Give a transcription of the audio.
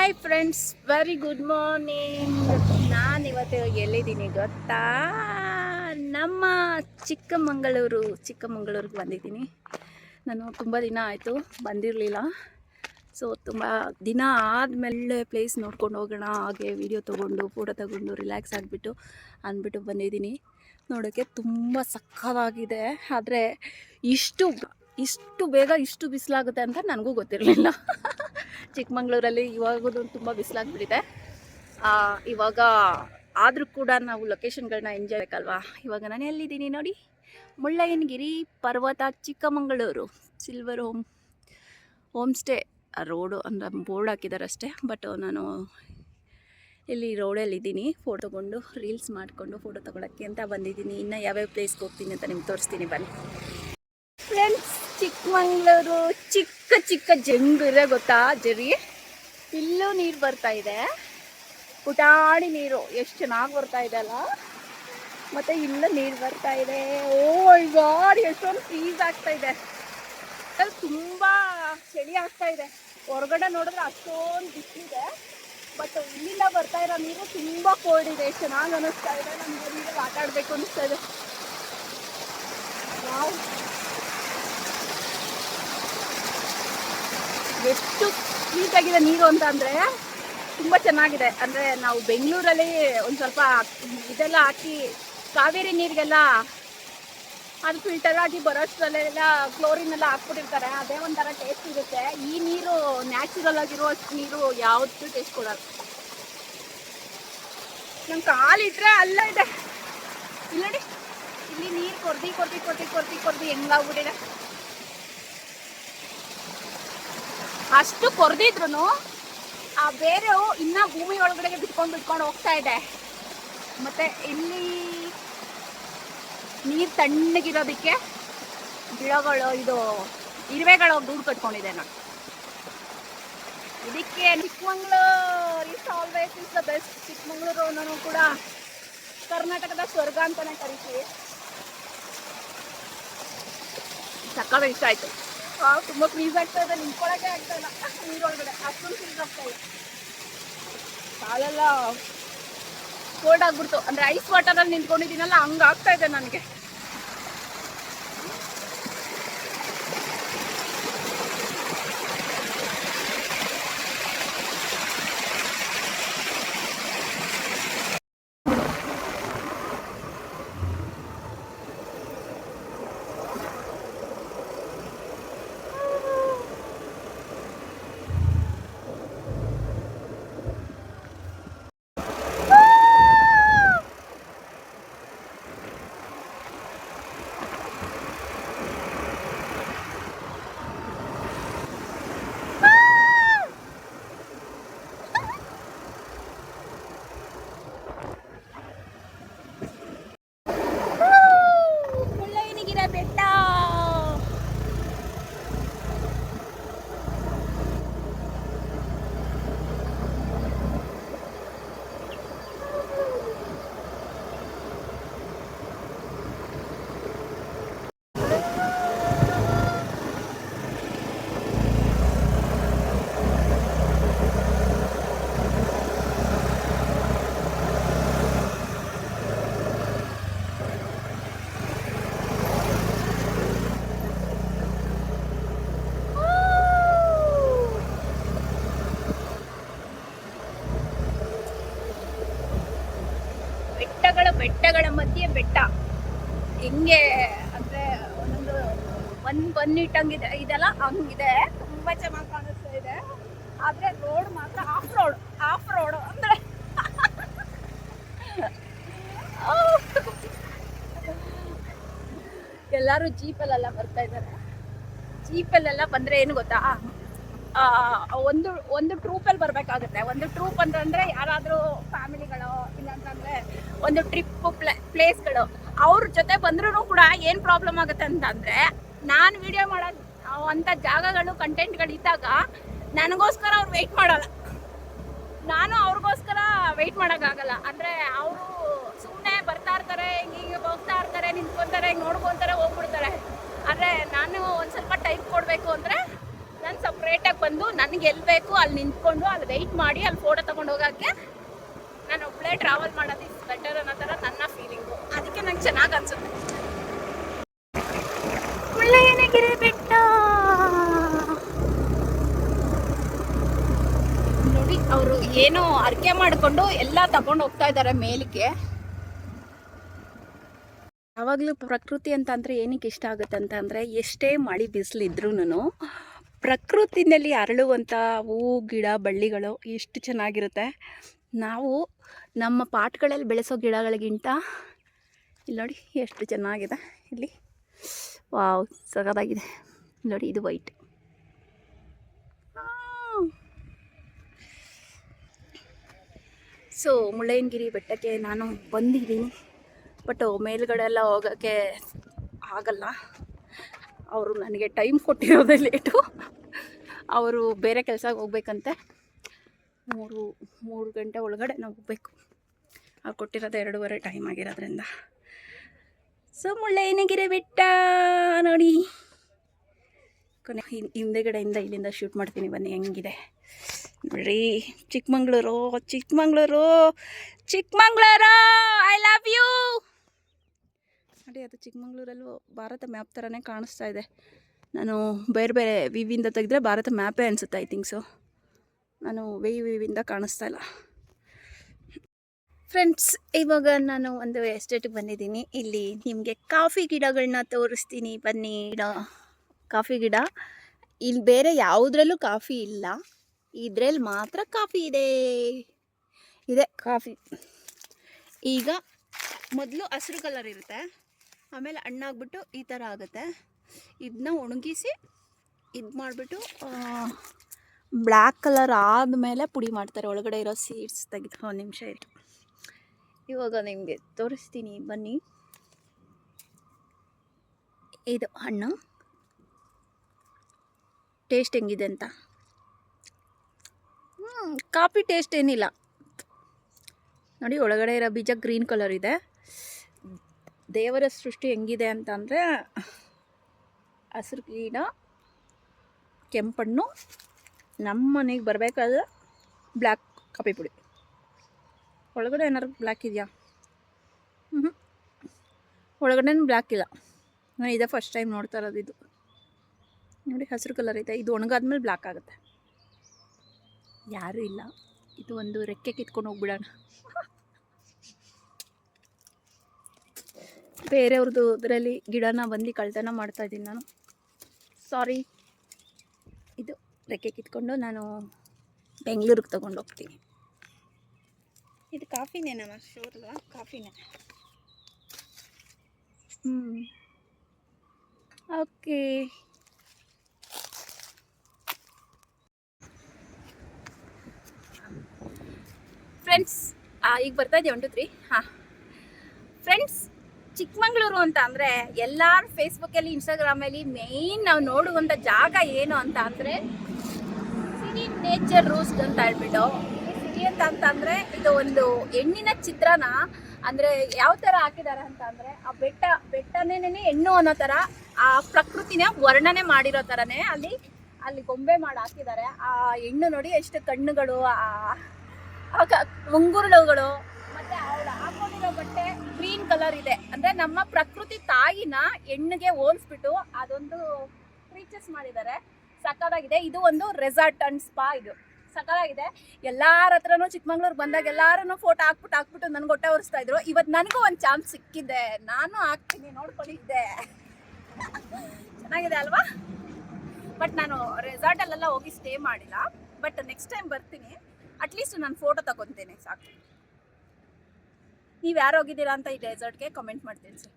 Hi friends very good morning ನಾನು ಇವತ್ತು ಎಲ್ಲಿದ್ದೀನಿ ಗೊತ್ತಾ? ನಮ್ಮ ಚಿಕ್ಕಮಗಳೂರು, ಚಿಕ್ಕಮಗಳೂರಿಗೆ ಬಂದಿದ್ದೀನಿ. ನಾನು ತುಂಬ ದಿನ ಆಯಿತು ಬಂದಿರಲಿಲ್ಲ. ಸೊ ತುಂಬ ದಿನ ಆದಮೇಲೆ ಪ್ಲೇಸ್ ನೋಡ್ಕೊಂಡು ಹೋಗೋಣ. ಹಾಗೆ ವಿಡಿಯೋ ತೊಗೊಂಡು ಫೋಟೋ ತೊಗೊಂಡು ರಿಲ್ಯಾಕ್ಸ್ ಆಗಿಬಿಟ್ಟು, ಅಂದ್ಬಿಟ್ಟು ಬಂದಿದ್ದೀನಿ. ನೋಡೋಕ್ಕೆ ತುಂಬ ಸಕ್ಕತ್ತಾಗಿದೆ. ಆದರೆ ಇಷ್ಟು ಇಷ್ಟು ಬೇಗ ಇಷ್ಟು ಬಿಸಿಲಾಗುತ್ತೆ ಅಂತ ನನಗೂ ಗೊತ್ತಿರಲಿಲ್ಲ. ಚಿಕ್ಕಮಂಗ್ಳೂರಲ್ಲಿ ಇವಾಗೂ ತುಂಬ ಬಿಸಿಲಾಗ್ಬಿಟ್ಟಿದೆ. ಇವಾಗ ಆದರೂ ಕೂಡ ನಾವು ಲೊಕೇಶನ್ಗಳನ್ನ ಎಂಜಾಯ್ ಬೇಕಲ್ವಾ ಇವಾಗ ನಾನು ಎಲ್ಲಿದ್ದೀನಿ ನೋಡಿ? ಮುಳ್ಳಯ್ಯನಗಿರಿ ಪರ್ವತ, Chikkamagaluru. Silver home home stay road ಅಂದರೆ ಬೋರ್ಡ್ ಹಾಕಿದ್ದಾರೆ ಅಷ್ಟೇ ಬಟ್ ನಾನು ಇಲ್ಲಿ ರೋಡಲ್ಲಿದ್ದೀನಿ ಫೋಟೋ ತಗೊಂಡು ರೀಲ್ಸ್ ಮಾಡಿಕೊಂಡು ಫೋಟೋ ತೊಗೊಳಕ್ಕೆ ಅಂತ ಬಂದಿದ್ದೀನಿ. ಇನ್ನು ಯಾವ್ಯಾವ ಪ್ಲೇಸ್ಗೆ ಹೋಗ್ತೀನಿ ಅಂತ ನಿಮ್ಗೆ ತೋರಿಸ್ತೀನಿ, ಬನ್ನಿ. ಫ್ರೆಂಡ್ಸ್ ಚಿಕ್ಕಮಂಗ್ಳೂರು, ಚಿಕ್ಕ ಚಿಕ್ಕ ಜಂಬಿರೆ ಗೊತ್ತಾ ಜರಿ? ಇಲ್ಲೂ ನೀರು ಬರ್ತಾ ಇದೆ. ಪುಟಾಣಿ ನೀರು, ಎಷ್ಟು ಚೆನ್ನಾಗಿ ಬರ್ತಾ ಇದೆ ಅಲ್ಲ? ಮತ್ತೆ ಇಲ್ಲೂ ನೀರು ಬರ್ತಾ ಇದೆ. ಓ ಗಾಡ್, ಎಷ್ಟೊಂದು ಫ್ರೀಸ್ ಆಗ್ತಾ ಇದೆ. ಅಲ್ಲಿ ತುಂಬ ಚಳಿ ಆಗ್ತಾ ಇದೆ. ಹೊರಗಡೆ ನೋಡಿದ್ರೆ ಅಷ್ಟೊಂದು ಬಿಸಿಲಿದೆ. ಬಟ್ ಇಲ್ಲಿಂದ ಬರ್ತಾ ಇರೋ ನೀರು ತುಂಬ ಕೋಲ್ಡ್ ಇದೆ. ಚೆನ್ನಾಗಿ ಅನಿಸ್ತಾ ಇದೆ. ನಮ್ಗೆ ನೀರಲ್ಲಿ ಆಟ ಆಡಬೇಕು ಅನಿಸ್ತಾ ಇದೆ. ವಾವ್ ಎಷ್ಟು ನೀಟಾಗಿದೆ ನೀರು ಅಂತ ಅಂದರೆ ತುಂಬ ಚೆನ್ನಾಗಿದೆ. ಅಂದ್ರೆ ನಾವು ಬೆಂಗಳೂರಲ್ಲಿ ಒಂದು ಸ್ವಲ್ಪ ಇದೆಲ್ಲ ಹಾಕಿ ಕಾವೇರಿ ನೀರಿಗೆಲ್ಲ ಅದು ಫಿಲ್ಟರ್ ಆಗಿ ಬರೋಷ್ಟರಲ್ಲೆಲ್ಲ ಕ್ಲೋರಿನ್ ಎಲ್ಲ ಹಾಕ್ಬಿಟ್ಟಿರ್ತಾರೆ. ಅದೇ ಒಂಥರ ಟೇಸ್ಟ್ ಇರುತ್ತೆ. ಈ ನೀರು ನ್ಯಾಚುರಲ್ ಆಗಿರುವಷ್ಟು ನೀರು ಯಾವತ್ತೂ ಟೇಸ್ಟ್ ಕೊಡಲ್ಲ. ನಮ್ಮ ಕಾಲಿಟ್ರೆ ಅಲ್ಲ ಇದೆ. ಇಲ್ಲ ಇಲ್ಲಿ ನೀರು ಕೊರ್ದಿ ಕೊರ್ದಿ ಕೊರ್ದಿ ಕೊರ್ದಿ ಕೊರ್ದಿ ಹೆಂಗಾಗ್ಬಿಟ್ಟಿದೆ ಅಷ್ಟು ಕೊರೆದಿದ್ರು ಆ ಬೇರೆ ಇನ್ನ ಭೂಮಿ ಒಳಗಡೆಗೆ ಬಿಟ್ಕೊಂಡು ಬಿಟ್ಕೊಂಡು ಹೋಗ್ತಾ ಇದೆ. ಮತ್ತೆ ಇಲ್ಲಿ ನೀರು ತಣ್ಣಗಿರೋದಕ್ಕೆ ಗಿಡಗಳು, ಇದು ಇರುವೆಗಳು ಗೂಡು ಕಟ್ಕೊಂಡಿದೆ ನೋಡಿ ಇದಕ್ಕೆ Chikmagalur is always is the best Chikmagalur ಕೂಡ ಕರ್ನಾಟಕದ ಸ್ವರ್ಗ ಅಂತಾನೆ ಕರಿತೀವಿ. ಸಕ್ಕದ ಇಷ್ಟ ಆಯ್ತು. ಆ, ತುಂಬಾ ಫ್ರೀಸ್ ಆಗ್ತಾ ಇದೆ ನಿಂತ್ಕೊಳಕ್ಕೆ ಆಗ್ತಾ ಇಲ್ಲ. ನೀರೊಳಗಡೆ. ಅಷ್ಟೊಂದು ಫ್ರೀಸ್ ಆಗ್ತಾ ಇಲ್ಲ ಕಾಲೆಲ್ಲ ಕೋಲ್ಡ್ ಆಗ್ಬಿಡ್ತು. ಅಂದ್ರೆ ಐಸ್ ವಾಟರ್ ಅಲ್ಲಿ ನಿಂತ್ಕೊಂಡಿದ್ದೀನಲ್ಲ ಹಂಗ ಆಗ್ತಾ ಇದೆ ನನಗೆ ಮುಳ್ಳಯ್ಯನಗಿರಿ ಬೆಟ್ಟ ಬೆಟ್ಟಗಳ ಮಧ್ಯೆ ಬೆಟ್ಟ. ಹೆಂಗೆ ಅಂದ್ರೆ ಒಂದೊಂದು ಒಂದ್ ಬನ್ನಿಟ್ಟಂಗಿದೆ ಇದೆಲ್ಲ ಹಂಗಿದೆ. ತುಂಬಾ ಚೆನ್ನಾಗಿ ಕಾಣಿಸ್ತಾ ಇದೆ. ಆದ್ರೆ ರೋಡ್ ಮಾತ್ರ ಆಫ್ ರೋಡ್ ಆಫ್ ರೋಡ್ ಅಂದ್ರೆ. ಎಲ್ಲರೂ ಜೀಪಲ್ಲೆಲ್ಲ ಬರ್ತಾ ಇದ್ದಾರೆ. ಜೀಪಲ್ಲೆಲ್ಲ ಬಂದ್ರೆ ಏನು ಗೊತ್ತಾ? ಒಂದು ಒಂದು ಟ್ರೂಪಲ್ಲಿ ಬರಬೇಕಾಗುತ್ತೆ. ಒಂದು ಟ್ರೂಪ್ ಅಂತಂದ್ರೆ ಯಾರಾದರೂ ಫ್ಯಾಮಿಲಿಗಳು, ಇಲ್ಲಾಂತಂದ್ರೆ ಒಂದು ಟ್ರಿಪ್ ಪ್ಲೇ ಪ್ಲೇಸ್ಗಳು ಅವ್ರ ಜೊತೆ ಬಂದ್ರೂ ಕೂಡ ಏನು ಪ್ರಾಬ್ಲಮ್ ಆಗುತ್ತೆ ಅಂತಂದ್ರೆ, ನಾನು ವಿಡಿಯೋ ಮಾಡೋ ಅಂಥ ಜಾಗಗಳು ಕಂಟೆಂಟ್ಗಳು ಇದ್ದಾಗ ನನಗೋಸ್ಕರ ಅವ್ರು ವೆಯ್ಟ್ ಮಾಡಲ್ಲ. ನಾನು ಅವ್ರಿಗೋಸ್ಕರ ವೆಯ್ಟ್ ಮಾಡೋಕ್ಕಾಗಲ್ಲ ಅಂದರೆ ಅವರು ಸುಮ್ಮನೆ ಬರ್ತಾ ಇರ್ತಾರೆ, ಹಿಂಗೆ ಹಿಂಗೆ ಹೋಗ್ತಾ ಇರ್ತಾರೆ, ನಿಂತ್ಕೊಂತಾರೆ ಹಿಂಗೆ ನೋಡ್ಕೊತಾರೆ, ಹೋಗ್ಬಿಡ್ತಾರೆ. ಆದರೆ ನಾನು ಒಂದು ಸ್ವಲ್ಪ ಟೈಮ್ ಕೊಡಬೇಕು ಅಂದರೆ ನಾನು ಸಪ್ರೇಟಾಗಿ ಬಂದು ನನಗೆ ಎಲ್ಲಿ ಬೇಕು ಅಲ್ಲಿ ನಿಂತ್ಕೊಂಡು ಅಲ್ಲಿ ವೆಯ್ಟ್ ಮಾಡಿ ಅಲ್ಲಿ ಫೋಟೋ ತಗೊಂಡು ಹೋಗೋಕ್ಕೆ ನಾನು ಒಬ್ಬಳೇ ಟ್ರಾವೆಲ್ ಮಾಡೋದು ಇಸ್ ಬೆಟರ್ ಅನ್ನೋ ಥರ ನನ್ನ ಫೀಲಿಂಗು ಅದಕ್ಕೆ ನಂಗೆ ಚೆನ್ನಾಗಿ ಅನ್ಸುತ್ತೆ. ಬೆಟ್ಟ. ನೋಡಿ, ಅವರು ಏನೋ ಅರ್ಕೆ ಮಾಡಿಕೊಂಡು ಎಲ್ಲ ತಗೊಂಡು ಹೋಗ್ತಾ ಇದ್ದಾರೆ ಮೇಲಕ್ಕೆ ಯಾವಾಗಲೂ ಪ್ರಕೃತಿ ಅಂತ ಅಂದರೆ ಏನಕ್ಕೆ ಇಷ್ಟ ಆಗುತ್ತೆ ಅಂತ ಅಂದರೆ ಎಷ್ಟೇ ಮಳೆ ಬಿಸಿಲಿದ್ರೂ ಪ್ರಕೃತಿನಲ್ಲಿ ಅರಳುವಂಥ ಹೂ ಗಿಡ, ಬಳ್ಳಿಗಳು ಎಷ್ಟು ಚೆನ್ನಾಗಿರುತ್ತೆ. ನಾವು ನಮ್ಮ ಪಾಟ್ಗಳಲ್ಲಿ ಬೆಳೆಸೋ ಗಿಡಗಳಿಗಿಂತ ಇಲ್ಲಿ ನೋಡಿ ಎಷ್ಟು ಚೆನ್ನಾಗಿದೆ. ಇಲ್ಲಿ ವಾವ್ ಸಗದಾಗಿದೆ ನೋಡಿ ಇದು ವೈಟ್. ಸೊ, ಮುಳ್ಳಯ್ಯನಗಿರಿ ಬೆಟ್ಟಕ್ಕೆ ನಾನು ಬಂದಿದ್ದೀನಿ. ಬಟ್ ಮೇಲ್ಗಡೆ ಎಲ್ಲ ಹೋಗೋಕ್ಕೆ ಆಗಲ್ಲ. ಅವರು ನನಗೆ ಟೈಮ್ ಕೊಟ್ಟಿರೋದೇ ಲೇಟು. ಅವರು ಬೇರೆ ಕೆಲಸಕ್ಕೆ ಹೋಗ್ಬೇಕಂತೆ. ಮೂರು ಮೂರು ಗಂಟೆ ಒಳಗಡೆ ನಾವು ಹೋಗ್ಬೇಕು. ಅವ್ರು ಕೊಟ್ಟಿರೋದು ಎರಡೂವರೆ ಟೈಮ್ ಆಗಿರೋದ್ರಿಂದ. ಸೊ ಮುಳ್ಳಯ್ಯನಗಿರಿ ಬಿಟ್ಟ ನೋಡಿ. ಕೊನೆ ಹಿಂದೆಗಡೆಯಿಂದ ಇಲ್ಲಿಂದ ಶೂಟ್ ಮಾಡ್ತೀನಿ ಬನ್ನಿ, ಹೆಂಗಿದೆ. ನೋಡ್ರಿ, Chikmagalur Chikmagalur Chikmagalur I love you ನೋಡಿ, ಅದು ಚಿಕ್ಕಮಂಗ್ಳೂರಲ್ಲೂ ಭಾರತ ಮ್ಯಾಪ್ ಥರನೇ ಕಾಣಿಸ್ತಾ ಇದೆ. ನಾನು ಬೇರೆ ಬೇರೆ ವಿವಿಂದ ತೆಗೆದ್ರೆ ಭಾರತ ಮ್ಯಾಪೇ ಅನಿಸುತ್ತೆ ಐ ಥಿಂಕ್ ಸೊ ನಾನು ವಿ ವಿವಿಂದ ಕಾಣಿಸ್ತಾ ಇಲ್ಲ. ಫ್ರೆಂಡ್ಸ್ ಇವಾಗ ನಾನು ಒಂದು ಎಸ್ಟೇಟಿಗೆ ಬಂದಿದ್ದೀನಿ. ಇಲ್ಲಿ ನಿಮಗೆ ಕಾಫಿ ಗಿಡಗಳನ್ನ ತೋರಿಸ್ತೀನಿ. ಬನ್ನಿ, ಗಿಡ, ಕಾಫಿ ಗಿಡ. ಇಲ್ಲಿ ಬೇರೆ ಯಾವುದ್ರಲ್ಲೂ ಕಾಫಿ ಇಲ್ಲ. ಇದ್ರಲ್ಲಿ ಮಾತ್ರ ಕಾಫಿ ಇದೆ. ಇದೆ ಕಾಫಿ. ಈಗ ಮೊದಲು ಹಸಿರು ಕಲರ್ ಇರುತ್ತೆ. ಆಮೇಲೆ ಹಣ್ಣಾಗ್ಬಿಟ್ಟು ಈ ಥರ ಆಗುತ್ತೆ. ಇದನ್ನ ಒಣಗಿಸಿ ಇದು ಮಾಡಿಬಿಟ್ಟು ಬ್ಲ್ಯಾಕ್ ಕಲರ್ ಆದಮೇಲೆ ಪುಡಿ ಮಾಡ್ತಾರೆ. ಒಳಗಡೆ ಇರೋ ಸೀಡ್ಸ್ ತೆಗೆದು ಒಂದು ನಿಮಿಷ ಇಟ್ಟು ಇವಾಗ ನಿಮಗೆ ತೋರಿಸ್ತೀನಿ, ಬನ್ನಿ. ಇದು ಹಣ್ಣು. ಟೇಸ್ಟ್ ಹೆಂಗಿದೆ ಅಂತ. ಕಾಫಿ ಟೇಸ್ಟ್ ಏನಿಲ್ಲ. ನೋಡಿ, ಒಳಗಡೆ ಇರೋ ಬೀಜ ಗ್ರೀನ್ ಕಲರ್ ಇದೆ. ದೇವರ ಸೃಷ್ಟಿ ಹೆಂಗಿದೆ ಅಂತ ಅಂದರೆ ಹಸಿರು ಗಿಡ ಕೆಂಪಣ್ಣು ನಮ್ಮ ಮನೆಗೆ ಬರಬೇಕಾದ್ರೆ ಬ್ಲ್ಯಾಕ್ ಕಾಫಿ ಪುಡಿ. ಒಳಗಡೆ ಏನಾದ್ರು ಬ್ಲ್ಯಾಕ್ ಇದೆಯಾ? ಹ್ಞೂ ಒಳಗಡೆನೂ ಬ್ಲ್ಯಾಕ್ ಇಲ್ಲ. ನಾನು ಇದೇ ಫಸ್ಟ್ ಟೈಮ್ ನೋಡ್ತಾ ಇರೋದು ಇದು. ನೋಡಿ ಹಸಿರು ಕಲರ್ ಐತೆ ಇದು ಒಣಗಾದ್ಮೇಲೆ ಬ್ಲ್ಯಾಕ್ ಆಗುತ್ತೆ. ಯಾರೂ ಇಲ್ಲ. ಇದು ಒಂದು ರೆಕ್ಕೆ ಕಿತ್ಕೊಂಡು ಹೋಗ್ಬಿಡೋಣ. ಬೇರೆಯವ್ರದ್ದು ಇದರಲ್ಲಿ ಗಿಡನ ಬಂದು ಕಳ್ತನ ಮಾಡ್ತಾಯಿದ್ದೀನಿ ನಾನು. ಸಾರಿ. ಇದು ರೆಕ್ಕೆ ಕಿತ್ಕೊಂಡು ನಾನು ಬೆಂಗಳೂರಿಗೆ ತೊಗೊಂಡು ಹೋಗ್ತೀನಿ. ಇದು ಕಾಫಿನೇ ನಮ್ಮ ಶೋರ್ ಅಲ್ವಾ ಕಾಫಿನೇ. ಹ್ಞೂ ಓಕೆ. ಫ್ರೆಂಡ್ಸ್ ಈಗ ಬರ್ತಾ ಇದೆಯಾ? ಒನ್ ಟು ತ್ರೀ ಹಾಂ. ಫ್ರೆಂಡ್ಸ್ ಚಿಕ್ಕಮಂಗ್ಳೂರು ಅಂತ ಅಂದರೆ ಎಲ್ಲರೂ ಇನ್ಸ್ಟಾಗ್ರಾಮ್ ಇನ್ಸ್ಟಾಗ್ರಾಮಲ್ಲಿ ಮೇಯ್ನ್ ನಾವು ನೋಡುವಂಥ ಜಾಗ ಏನು ಅಂತ ಅಂದರೆ ಸಿರಿ ನೇಚರ್ ರೂಸ್ಟ್ ಅಂತ ಹೇಳ್ಬಿಟ್ಟು. ಸಿಟಿ ಅಂತ ಅಂತಂದರೆ ಇದು ಒಂದು ಹೆಣ್ಣಿನ ಚಿತ್ರನ ಅಂದರೆ ಯಾವ ಥರ ಹಾಕಿದ್ದಾರೆ ಅಂತ ಅಂದರೆ ಆ ಬೆಟ್ಟ ಬೆಟ್ಟನೇ ಹೆಣ್ಣು ಅನ್ನೋ ಥರ ಆ ಪ್ರಕೃತಿನ ವರ್ಣನೆ ಮಾಡಿರೋ ತರನೇ ಅಲ್ಲಿ ಅಲ್ಲಿ ಗೊಂಬೆ ಮಾಡಿ ಹಾಕಿದ್ದಾರೆ ಆ ಹೆಣ್ಣು ನೋಡಿ ಎಷ್ಟು ಕಣ್ಣುಗಳು, ಆ ಉಂಗುರುಳುಗಳು ಮುಂಗುರುಳುಗಳು ಬಟ್ಟೆ ಗ್ರೀನ್ ಕಲರ್ ಇದೆ. ಅಂದ್ರೆ ನಮ್ಮ ಪ್ರಕೃತಿ ತಾಯಿನ ಹೆಣ್ಣಿಗೆ ಹೋಲಿಸ್ಬಿಟ್ಟು ಅದೊಂದು ಕ್ರೀಚರ್ಸ್ ಮಾಡಿದ್ದಾರೆ. ಸಕ್ಕದಾಗಿದೆ ಇದು ಒಂದು ರೆಸಾರ್ಟ್ ಅಂಡ್ ಸ್ಪಾ ಇದು. ಸಕ್ಕದಾಗಿದೆ ಎಲ್ಲಾರ ಹತ್ರನು ಚಿಕ್ಕಮಂಗ್ಳೂರ್ ಬಂದಾಗ ಎಲ್ಲಾರನು ಫೋಟೋ ಹಾಕ್ಬಿಟ್ಟು ಹಾಕ್ಬಿಟ್ಟು ನನ್ಗೆ ಹೊಟ್ಟೆ ಒರೆಸ್ತಾ ಇದ್ರು. ಇವತ್ತು ನನಗೂ ಒಂದು ಚಾನ್ಸ್ ಸಿಕ್ಕಿದೆ. ನಾನು ಹಾಕ್ತೀನಿ ನೋಡ್ಕೊಂಡಿದ್ದೆ ಚೆನ್ನಾಗಿದೆ ಅಲ್ವಾ? ಬಟ್ ನಾನು ರೆಸಾರ್ಟಲ್ಲೆಲ್ಲ ಹೋಗಿ ಸ್ಟೇ ಮಾಡಿಲ್ಲ. ಬಟ್ ನೆಕ್ಸ್ಟ್ ಟೈಮ್ ಬರ್ತೀನಿ. ಅಟ್ಲೀಸ್ಟ್ ನಾನು ಫೋಟೋ ತಗೊತೀನಿ, ಸಾಕು. ನೀವು ಯಾರು ಹೋಗಿದ್ದೀರಾ ಅಂತ ಈ ಡೆಸರ್ಟ್ಗೆ ಕಮೆಂಟ್ ಮಾಡ್ತೀನಿ ಸರ್.